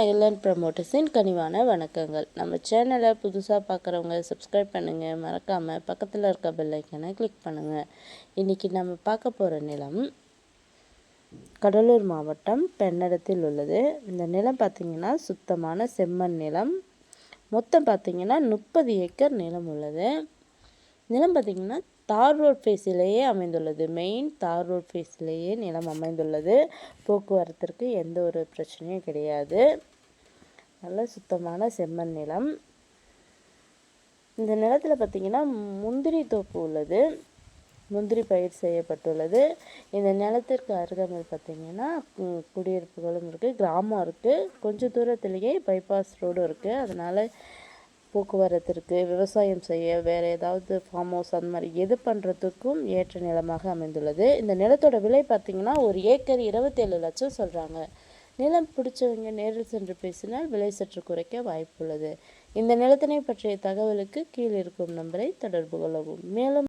Island ப்ரமோட்டர்ஸின் கனிவான வணக்கங்கள். நம்ம சேனலை புதுசாக பார்க்குறவங்க சப்ஸ்கிரைப் பண்ணுங்கள் மறக்காமல் பக்கத்தில் இருக்க பெல்லைக்கனை கிளிக் பண்ணுங்கள் இன்றைக்கி நம்ம பார்க்க போகிற நிலம் கடலூர் மாவட்டம் பெண்ணடத்தில் உள்ளது. இந்த நிலம் பார்த்திங்கன்னா சுத்தமான செம்மண் நிலம். மொத்தம் பார்த்திங்கன்னா முப்பது ஏக்கர் நிலம் உள்ளது. நிலம் பார்த்திங்கன்னா தார் ரோட் ஃபேஸிலேயே அமைந்துள்ளது. மெயின் தார் ரோட் ஃபேஸிலேயே நிலம் அமைந்துள்ளது. போக்குவரத்திற்கு எந்த ஒரு பிரச்சனையும் கிடையாது. நல்ல சுத்தமான செம்மண் நிலம். இந்த நிலத்தில் பார்த்திங்கன்னா முந்திரி தோப்பு உள்ளது. முந்திரி பயிர் செய்யப்பட்டுள்ளது. இந்த நிலத்திற்கு அருகாமையில் பார்த்திங்கன்னா குடியிருப்புகளும் இருக்குது கிராமம் இருக்குது கொஞ்சம் தூரத்துலேயே பைபாஸ் ரோடும் இருக்குது அதனால் போக்குவரத்திற்கு விவசாயம் செய்ய வேறு ஏதாவது ஃபார்ம் ஹவுஸ் அந்த மாதிரி எது பண்ணுறதுக்கும் ஏற்ற நிலமாக அமைந்துள்ளது. இந்த நிலத்தோட விலை பார்த்திங்கன்னா ஒரு ஏக்கர் இருபத்தேழு லட்சம் சொல்கிறாங்க நிலம் பிடிச்சவங்க நேரில் சென்று பேசினால் விலை சற்று குறைக்க வாய்ப்புள்ளது. இந்த நிலத்தினை பற்றிய தகவலுக்கு கீழ் இருக்கும் நம்பரை தொடர்பு கொள்ளவும். மேலும்